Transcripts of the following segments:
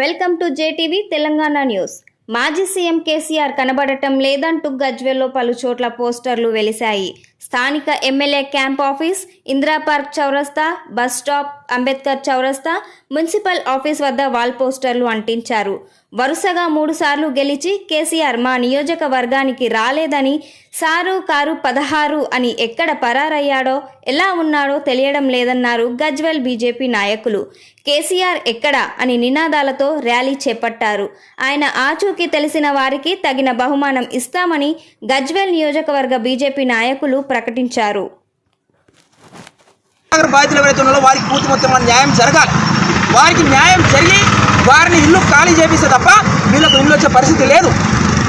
Welcome to JTV Telangana news. మాజీ CM KCR కనబడటం లేదంటూ గజ్వెల్లో పలు చోట్ల పోస్టర్లు వెలిశాయి. స్థానిక MLA camp office Indira park చౌరస్తా బస్ స్టాప్ అంబేద్కర్ చౌరస్తా మున్సిపల్ ఆఫీస్ వద్ద వాల్ పోస్టర్లు అంటించారు. వరుసగా మూడుసార్లు గెలిచి కేసీఆర్ మా నియోజకవర్గానికి రాలేదని సారు కారు పదహారు అని ఎక్కడ పరారయ్యాడో ఎలా ఉన్నాడో తెలియడం లేదన్నారు గజ్వెల్ బీజేపీ నాయకులు. కేసీఆర్ ఎక్కడ అని నినాదాలతో ర్యాలీ చేపట్టారు. ఆయన ఆచూకీ తెలిసిన వారికి తగిన బహుమానం ఇస్తామని గజ్వెల్ నియోజకవర్గ బీజేపీ నాయకులు ప్రకటించారు. బాధితులు ఎవరైతే ఉన్నారో వారికి పూర్తి మొత్తం న్యాయం జరగాలి. వారికి న్యాయం జరిగి వారిని ఇల్లు ఖాళీ చేపిస్తే తప్ప వీళ్ళకు ఇల్లు వచ్చే పరిస్థితి లేదు.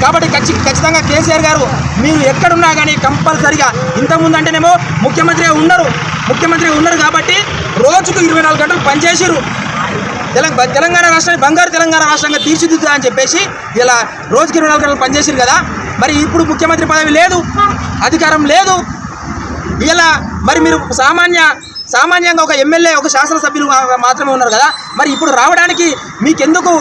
కాబట్టి ఖచ్చి ఖచ్చితంగా కేసీఆర్ గారు మీరు ఎక్కడున్నా కానీ కంపల్సరిగా ఇంతకుముందు అంటేనేమో ముఖ్యమంత్రి ఉన్నారు ముఖ్యమంత్రి ఉన్నారు కాబట్టి రోజుకు ఇరవై నాలుగు గంటలు పనిచేసిరు తెలంగాణ తెలంగాణ రాష్ట్రాన్ని బంగారు తెలంగాణ రాష్ట్రంగా తీర్చిదిద్దా అని చెప్పేసి ఇలా రోజుకి ఇరవై నాలుగు గంటలు పనిచేసిరు కదా. మరి ఇప్పుడు ముఖ్యమంత్రి పదవి లేదు. అధికారం లేదు. ఇలా మరి మీరు సామాన్య సామాన్యంగా ఒక ఎమ్మెల్యే ఒక శాసనసభ్యులు మాత్రమే ఉన్నారు కదా? మరి ఇప్పుడు రావడానికి మీకెందుకు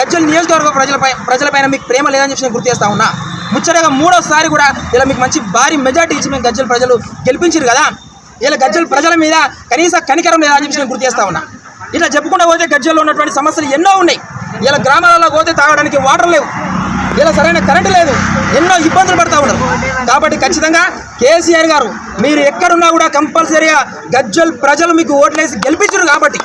గజ్జల నియోజకవర్గ ప్రజలపై ప్రజలపైన మీకు ప్రేమ లేదని చెప్పి నేను గుర్తు చేస్తా ఉన్నా. ముచ్చటగా మూడోసారి కూడా ఇలా మీకు మంచి భారీ మెజార్టీ ఇచ్చి మేము గజ్జల ప్రజలు గెలిపించారు కదా? ఇలా గజ్జల ప్రజల మీద కనీస కనికరం లేదని చెప్పి నేను గుర్తు చేస్తా ఉన్నా. ఇలా చెప్పుకుండా పోతే గజ్జల్లో ఉన్నటువంటి సమస్యలు ఎన్నో ఉన్నాయి. ఇలా గ్రామాలలో పోతే తాగడానికి వాటర్ లేవు. ఇలా సరైన కరెంటు లేదు. ఎన్నో ఇబ్బందులు పడతా ఉన్నారు. కాబట్టి ఖచ్చితంగా కేసీఆర్ గారు మీరు ఎక్కడున్నా కూడా కంపల్సరీగా గజ్జల్ ప్రజలు మీకు ఓట్లేసి గెలిపించరు కాబట్టి.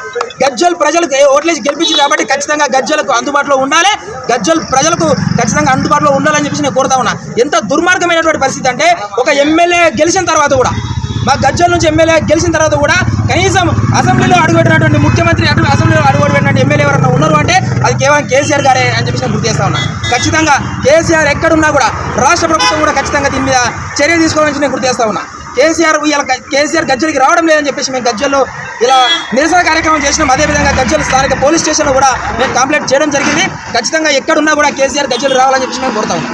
గజ్జల్ ప్రజలకు ఓట్లేసి గెలిపించారు కాబట్టి ఖచ్చితంగా గజ్జలకు అందుబాటులో ఉండాలి. గజ్జల్ ప్రజలకు ఖచ్చితంగా అందుబాటులో ఉండాలని చెప్పేసి నేను కోరుతా ఉన్నా. ఎంత దుర్మార్గమైనటువంటి పరిస్థితి అంటే ఒక ఎమ్మెల్యే గెలిచిన తర్వాత కూడా మా గజ్జల నుంచి ఎమ్మెల్యే గెలిచిన తర్వాత కూడా కనీసం అసెంబ్లీలో అడుగుపెట్టినటువంటి ముఖ్యమంత్రి అటు ఎమ్మెల్యే ఎవరైనా ఉన్నారు అంటే అది కేవలం కేసీఆర్ గారే అని చెప్పేసి గుర్తు చేస్తా ఉన్నా. ఖచ్చితంగా కేసీఆర్ ఎక్కడున్నా కూడా రాష్ట్ర ప్రభుత్వం కూడా ఖచ్చితంగా దీని మీద చర్య తీసుకోవాలని నేను గుర్తు చేస్తా ఉన్నా. కేసీఆర్ ఇలా కేసీఆర్ గజ్జలకి రావడం లేదని చెప్పేసి మేము గజ్జల్లో ఇలా నిరసన కార్యక్రమం చేసినాం. అదేవిధంగా గజ్జల స్థానిక పోలీస్ స్టేషన్లో కూడా మేము కంప్లైంట్ చేయడం జరిగింది. ఖచ్చితంగా ఎక్కడున్నా కూడా కేసీఆర్ గజ్జలు రావాలని చెప్పేసి మేము కోరుతా ఉన్నాం.